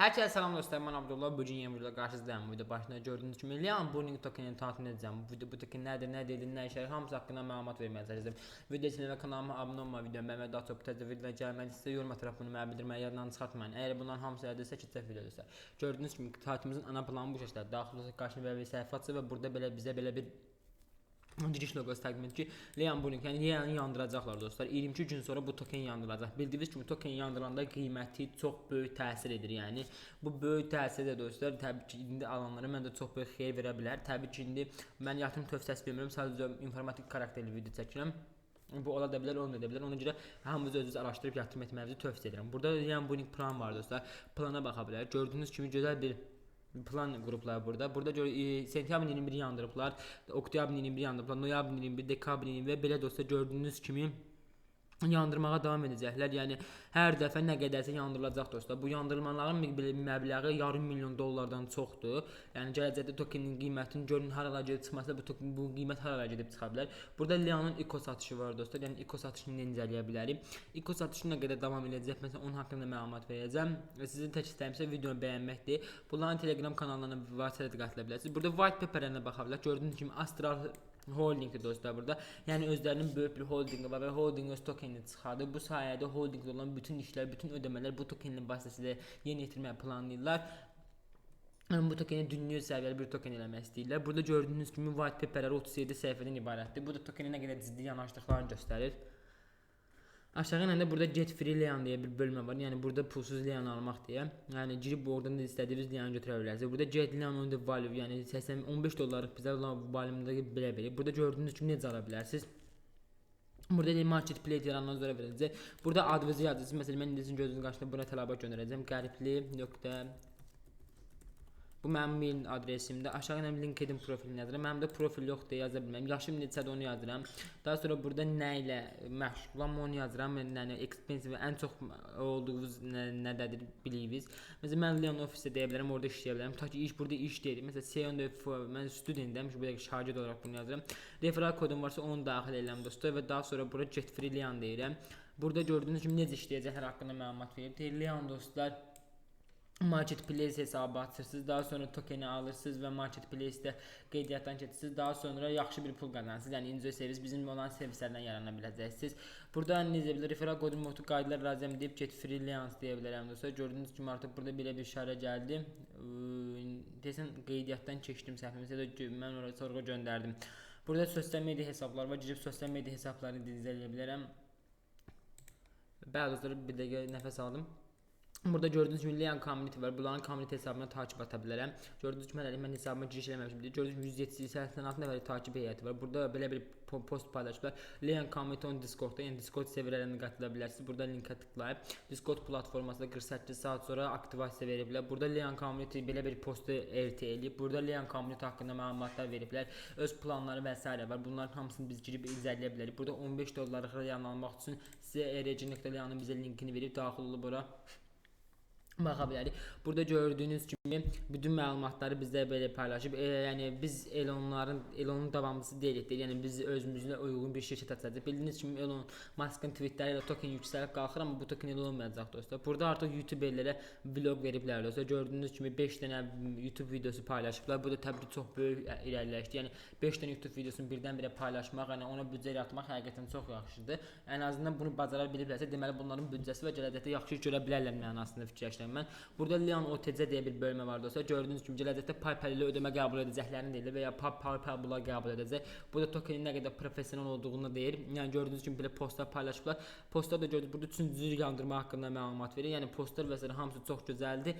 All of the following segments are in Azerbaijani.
Herkese selam dostlar, ben Abdullah. Bugün yeni videoda qarşınızdayım. Bu video başında gördüyünüz kimi Liam Burning tokenini tanıtım edəcəm. Bu video bu token nədir, nə deyil, nə yarayır, hamısı haqqında məlumat verməyə çalışacağam. Video için və kanalıma abunə olma, videomu bəyənməyi, daha çox təzə videolar gəlməliysə yorum ataraq bunu mənə bildirməyi yaddan çıxartmayın. Əgər bunların hamısı əldə keçəcək videodirsə. Gördüyünüz kimi tanıtımımızın ana planı bu şəkildə. Daxil olsa qarşına belə bir səhifə açır və burada belə bizə belə bir giriş loqosu təqdim ki, Leon Burning, yəni Leon'u yandıracaqlar dostlar. 22 gün sonra bu token yandırılacaq. Bildiyiniz kimi token yandırılanda qiyməti çox böyük təsir edir. Yəni bu böyük təsir də dostlar, təbii ki, indi alanlara mən də çox böyük xeyir verə bilər. Təbii ki, indi mən yatırım tövsiyəsi vermirəm, sadəcə informatik xarakterli video çəkirəm. Bu ola da bilər, olmaya da bilər. Ona görə hamınız özünüz araşdırıb yatırım etməyinizi tövsiyə edirəm. Burada Leon Burning plan var dostlar. Plana baxa bilər. Gördüyünüz kimi gözəl bir plan qrupları burada. Burada gör e, sentyabrın 21 yandırıblar, oktyabrın 21 yandırıblar, noyabrın 21, dekabrın 21 və belə dostlar gördüyünüz kimi yandırmağa davam edəcəklər. Yəni hər dəfə nə qədərsə yandırılacaq dostlar. Bu yandırılmaların məb- məbləği yarım milyon dollardan çoxdur. Yəni gələcəkdə tokenin qiymətinin görün hara gedib çıxması bu token bu qiymət hara gedib çıxa bilər. Burada Leonun iko satışı var dostlar. Yəni iko satışını incələyə bilərik. İko satışı nə qədər davam edəcək? Məsələn onun haqqında məlumat verəcəm. Sizin tək istəyimsə videonu bəyənməkdir. Bunların Telegram kanallarına vasitələ qatıla bilərsiniz. Burada white paper-ına baxa bilər. Gördüyünüz kimi Astral Holdingdir dostlar burada. Yəni özlərinin böyük bir holdinqi var və holdinq öz tokenini çıxardı. Bu sayədə holdinqdə olan bütün işlər, bütün ödəmələr bu tokenin vasitəsilə yerinə yetirməyə planlayırlar. Bu tokeni dünya səviyyəli bir token eləmək istəyirlər. Burada gördüyünüz kimi white paperlər 37 səhifədən ibarətdir. Bu da tokenin nə qədər ciddi yanaşdıqlarını göstərir. Aşağı inəndə burada get free Leon deyə bir bölmə var. Yəni burada pulsuz Leon almaq deyə. Yəni girib oradan da istədiyiniz Leon götürə bilərsiniz. Burada get Leon on the value, yəni 80 15 dollarlıq bizə olan valümdə belə verir. Burada gördüyünüz kimi necə ala bilərsiniz? Burada da marketplace yarandan sonra verəcək. Burada adınızı yazırsınız. Məsələn mən indi sizin gözünüzün qarşısında buna tələbat göndərəcəm. Qəribli nöqtə Bu mənim mail adresimdir. Aşağı ilə LinkedIn profilini yazıram. Mənim də profil yoxdur, yaza bilməm. Yaşım neçədir onu yazıram. Daha sonra burada nə ilə məşğulam onu yazıram. Yəni expensive ən çox olduğunuz nə, nədədir bilirsiniz. Məsələn mən Leon ofisdə deyə bilərəm, orada işləyə bilərəm. Ta ki iş burada iş deyil. Məsələn Seon mən studentəm, burada şagird olaraq bunu yazıram. Referral kodum varsa onu daxil edirəm dostlar və daha sonra bura get free Leon deyirəm. Burada gördüyünüz kimi necə işləyəcəklər haqqında məlumat verir. Deyir Leon dostlar Marketplace hesabı açırsınız, daha sonra tokeni alırsınız və Marketplace-də qeydiyyatdan keçirsiniz. Daha sonra yaxşı bir pul qazanırsınız. Yəni individual servis bizim olan servislərdən yarana biləcəksiniz. Burada necə bilir referral kodum yoxdur, qaydalar razıyam deyib get freelance deyə bilərəm dostlar. Gördüyünüz kimi artıq burada belə bir işarə gəldi. Desən qeydiyyatdan keçdim səhvimizə də mən ora sorğu göndərdim. Burada sosial media hesablar var. Girib sosial media hesablarını izləyə bilərəm. Bəli dostlar, bir dəqiqə nəfəs aldım. Burada gördüyünüz kimi Leon community var. Bunların community hesabına takip ata bilərəm. Gördüyünüz kimi hələlik mən hesabıma giriş eləməmişəm. Gördüyünüz kimi 186 nəfər takip heyəti var. Burada belə bir po- post paylaşıblar. Leon community on Discord-da, yəni Discord serverlərinə qatıla bilərsiniz. Burada linkə tıklayıb Discord platformasında 48 saat sonra aktivasiya veriblər. Burada Leon community belə bir postu RT eləyib. Burada Leon community haqqında məlumatlar veriblər. Öz planları və s. var. Bunların hamısını biz girib izləyə bilərik. Burada 15 dollarlıq Leon almaq üçün sizə ERC.Leon'un bizə linkini verib daxil olub bura baxa bilərik. Burada gördüyünüz kimi bütün məlumatları bizdə belə paylaşıb. E, yəni biz Elonların Elonun davamçısı deyilik. Yəni biz özümüzlə uyğun bir şirkət açacağıq. Bildiyiniz kimi Elon Musk'ın tweetləri ilə token yüksəlib qalxır, amma bu token elə olmayacaq dostlar. Burada artıq YouTuberlərə vlog veriblər dostlar. Gördüyünüz kimi 5 dənə YouTube videosu paylaşıblar. Bu da təbii ki, çox böyük irəliləyişdir. Yəni 5 dənə YouTube videosunu birdən-birə paylaşmaq, yəni ona büdcə yaratmaq həqiqətən çox yaxşıdır. Ən azından bunu bacara biliblərsə, deməli bunların büdcəsi və gələcəkdə yaxşı görə bilərlər mənasında fikirləşirəm mən. Burada Leon OTC deyə bir bölmə var dostlar. Gördüyünüz kimi gələcəkdə PayPal ilə ödəmə qəbul edəcəklərini deyir və ya Pa- PayPal bunlar qəbul edəcək. Burada tokenin nə qədər professional olduğunu deyir. Yəni gördüyünüz kimi belə postlar paylaşıblar. Postlar da gördünüz burada üçüncü yandırma haqqında məlumat verir. Yəni postlar və s. hamısı çox gözəldir.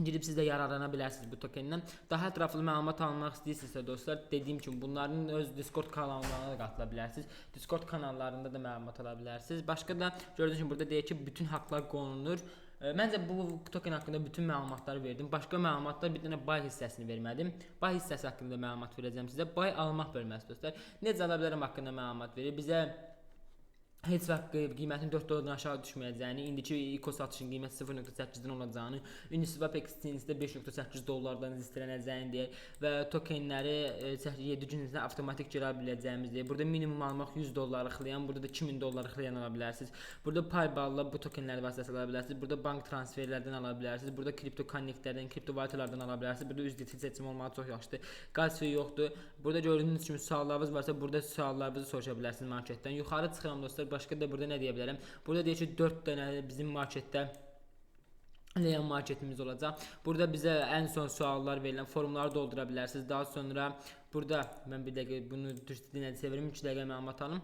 Girib siz də yararlana bilərsiniz bu tokendən. Daha ətraflı məlumat almaq istəyirsinizsə dostlar, dediyim kimi bunların öz Discord kanallarına da qatıla bilərsiniz. Discord kanallarında da məlumat ala bilərsiniz. Başqa da gördüyünüz kimi burada deyir ki, bütün haqqlar qorunur. Məncə bu token haqqında bütün məlumatları verdim. Başqa məlumatlar bir dənə buy hissəsini vermədim. Buy hissəsi haqqında məlumat verəcəm sizə. Buy almaq bölməsi dostlar. Necə ala bilərəm haqqında məlumat verir. Bizə heç vaxt qiymətinin 4 dollardan aşağı düşməyəcəyini, indiki ICO satışın qiyməti 0.8-dən olacağını, Uniswap Exchange-də 5.8 dollardan istilənəcəyini deyir və tokenləri e, çə- 7 gün içində avtomatik girə biləcəyimiz deyir. Burada minimum almaq 100 dollarlıqlayan, burada da 2000 dollarlıqlayan ala bilərsiniz. Burada Payball-la bu tokenləri vasitəsilə ala bilərsiniz. Burada bank transferlərdən ala bilərsiniz. Burada kripto konnektlərdən, kriptovalyutalardan ala bilərsiniz. Burada ücretsiz seçim olmağı çox yaxşıdır. Qaz suyu yoxdur. Burada gördüyünüz kimi suallarınız varsa burada suallarınızı soruşa bilərsiniz marketdən. Yuxarı çıxıram dostlar. Başqa da burada nə deyə bilərəm? Burada deyir ki 4 dənə bizim marketdə Leon marketimiz olacaq. Burada bizə ən son suallar verilən formları doldura bilərsiniz. Daha sonra burada mən bir dəqiqə bunu düz dinlə çevirim, 2 dəqiqə məlumat alım.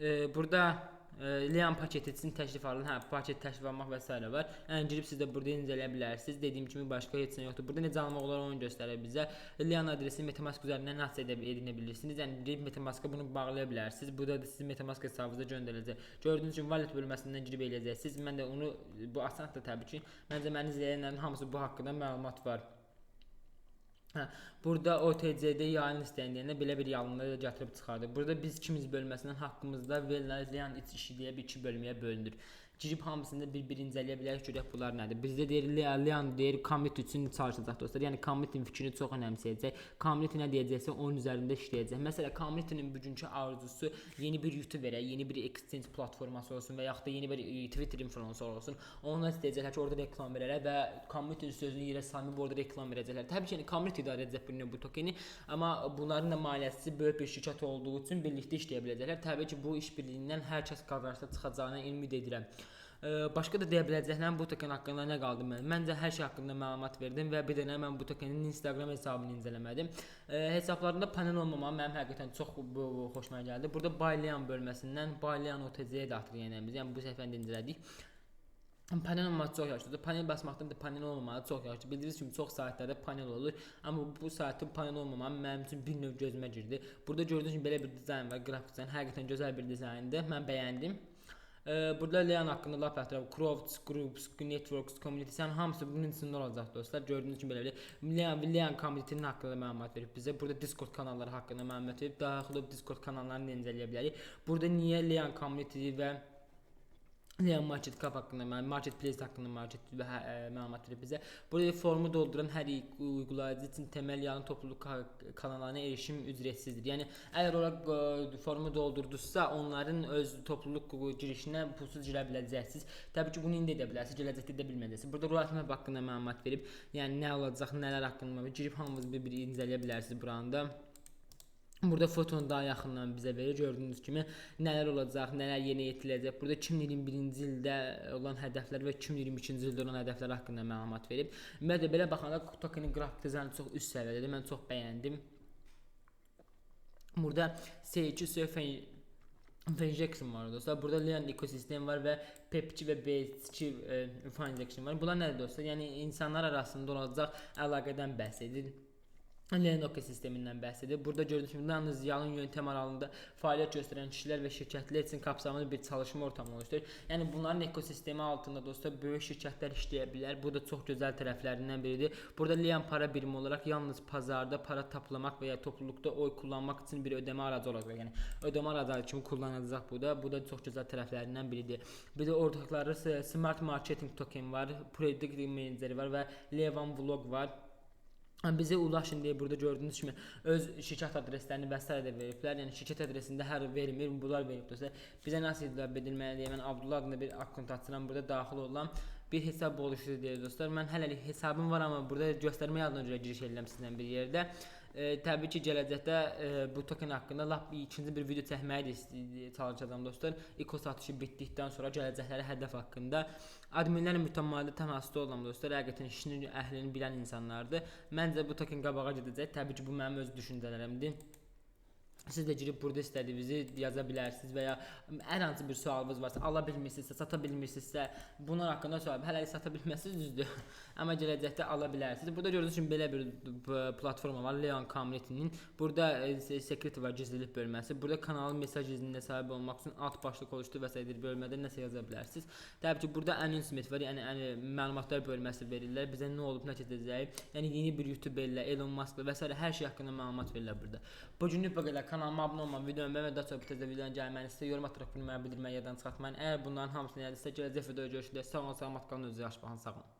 Ee, burada Leon paketi üçün təklif alın. Hə, paket təklif almaq və s. var. Yəni girib siz də burada incələyə bilərsiniz. Dediyim kimi başqa heç nə yoxdur. Burada necə almaq olar onu göstərir bizə. Leon adresi MetaMask üzərindən nasıl edə edinə bilirsiniz. Yəni girib MetaMask-a bunu bağlaya bilərsiniz. Burada da sizin MetaMask hesabınıza göndəriləcək. Gördüyünüz kimi wallet bölməsindən girib eləyəcəksiniz. Mən də onu bu asandır təbii ki. Məncə məni izləyənlərin hamısı bu haqqında məlumat var. Hə, burada OTC-də yayın istəyən deyəndə belə bir da gətirib çıxardı. Burada biz ikimiz bölməsindən haqqımızda verilən iç işi deyə bir iki bölməyə bölünür. Girib hamısını bir-bir incələyə bilərik görək bunlar nədir. Bizdə deyir Leon deyir commit üçün çalışacaq dostlar. Yəni commit'in fikrini çox önəmsəyəcək. Commit nə deyəcəksə onun üzərində işləyəcək. Məsələn, commit'in bugünkü arzusu yeni bir YouTube verək, yeni bir exchange platforması olsun və yaxud da yeni bir e, Twitter influencer olsun. Onlar istəyəcəklər ki, orada reklam verərlər və commit'in sözünü yerə salıb orada reklam verəcəklər. Təbii ki, yəni commit idarə edəcək bunu bu tokeni, amma bunların da maliyyəsi böyük bir şirkət olduğu üçün birlikdə işləyə biləcəklər. Təbii ki, bu işbirliyindən hər kəs qazançda çıxacağına ümid edirəm. Başqa da deyə biləcəklərim bu token haqqında nə qaldı mən? Məncə hər şey haqqında məlumat verdim və bir dənə mən bu tokenin Instagram hesabını incələmədim. Hesablarında panel olmamağı mənim həqiqətən çox bu, bu xoşuma gəldi. Burada Baylian bölməsindən Baylian OTC-yə də atır yəni biz. Yəni bu səfər də incələdik. Panel olmağı çox yaxşıdır. Panel basmaqdan da panel olmamağı çox yaxşıdır. Bildiyiniz kimi çox saytlarda panel olur, amma bu saytın panel olmamağı mənim üçün bir növ gözümə girdi. Burada gördüyünüz kimi belə bir dizayn var, qrafik dizayn. Həqiqətən gözəl bir dizayndır. Mən bəyəndim. Burada Leon haqqında lap ətraf crowds, groups, networks, communities, yəni hamısı bunun içində olacaq dostlar. Gördüyünüz kimi belə Leon, Leon community-nin haqqında məlumat verib bizə. Burada Discord kanalları haqqında məlumat verib. Daxil olub Discord kanallarını incələyə bilərik. Burada niyə Leon community və Leon Market Cap haqqında, mənim Marketplace haqqında market və hə, ə, məlumat verib bizə. Burada formu dolduran hər uyğulayıcı üçün temel yalın topluluq ka- kanallarına erişim ücretsizdir. Yəni əgər ora ə, formu doldurdunuzsa, onların öz topluluq girişinə pulsuz girə biləcəksiniz. Təbii ki, bunu indi edə bilərsiniz, gələcəkdə edə bilməyəcəksiniz. Burada roadmap haqqında məlumat verib, yəni nə olacaq, nələr haqqında girib hamınız bir-bir incələyə bilərsiniz buranda. Burada fotonu daha yaxından bizə verir. Gördüyünüz kimi nələr olacaq, nələr yeni yetiləcək. Burada 2021-ci ildə olan hədəflər və 2022-ci ildə olan hədəflər haqqında məlumat verib. Ümumiyyətlə belə baxanda tokenin qrafik dizaynı çox üst səviyyədədir. Mən çox bəyəndim. Burada C2 Surf Injection var dostlar. Burada Leon ekosistem var və PEP2 və B2 e, injection var. Bunlar nədir dostlar? Yəni insanlar arasında olacaq əlaqədən bəhs edir. Leon ekosistemindən bəhs edir. Burada gördüyünüz kimi yalnız yalın yöntəm aralığında fəaliyyət göstərən kişilər və şirkətlər üçün kapsamlı bir çalışma ortamı oluşturur. Yəni bunların ekosistemi altında dostlar böyük şirkətlər işləyə bilər. Bu da çox gözəl tərəflərindən biridir. Burada Leon para birimi olaraq yalnız bazarda para toplamaq və ya topluluqda oy kullanmaq üçün bir ödəmə aracı olacaq. Yəni ödəmə aracı kimi kullanılacaq bu da. Bu da çox gözəl tərəflərindən biridir. Bir də ortaqları Smart Marketing Token var, Predictive Manager var və Levan Vlog var. Bizə ulaşın deyə burada gördüyünüz kimi öz şirkət adreslərini və s. də veriblər. Yəni şirkət adresində hər vermir, bunlar verib dostlar. Bizə nasıl iddia edilməlidir? Mən Abdullah adında bir akkont açıram, burada daxil olan bir hesab oluştur deyə dostlar. Mən hələlik hesabım var, amma burada göstərmə adına görə giriş edirəm sizlə bir yerdə. E, təbii ki, gələcəkdə e, bu token haqqında lap ikinci bir video çəkməyi də çalışacağam dostlar. İko satışı bitdikdən sonra gələcəkləri hədəf haqqında adminlərlə mütəmadi təmasda olan dostlar, həqiqətən işinin əhlini bilən insanlardır. Məncə bu token qabağa gedəcək. Təbii ki, bu mənim öz düşüncələrimdir. Siz də girib burada istədiyinizi yaza bilərsiniz və ya hər hansı bir sualınız varsa, ala bilmirsinizsə, sata bilmirsinizsə, bunlar haqqında sual. Hələlik sata bilməsiniz düzdür. Amma gələcəkdə ala bilərsiniz. Burada gördüyünüz kimi belə bir platforma var, Leon Community-nin. Burada e, se- secret var, gizlilik bölməsi. Burada kanalın mesaj izinə sahib olmaq üçün alt başlıq oluşdu və s. bölmədə nəsə yaza bilərsiniz. Təbii ki, burada announcement var, yəni, yəni məlumatlar bölməsi verirlər. Bizə nə olub, nə keçəcəyi, yəni yeni bir YouTube ilə, Elon Musk və s. hər şey haqqında məlumat verirlər burada. Bu günlük bu qədər. Kanalıma abunə olmağı, videomu bəyənməyi, daha çox tezdə videonun gəlməni istəyir. Yorum ataraq bilməyi, bildirməyi yaddan çıxartmayın. Əgər bunların hamısını edirsə, gələcək videoda görüşürük. Sağ olun, salamat qalın, özünüzə yaxşı baxın, sağ olun.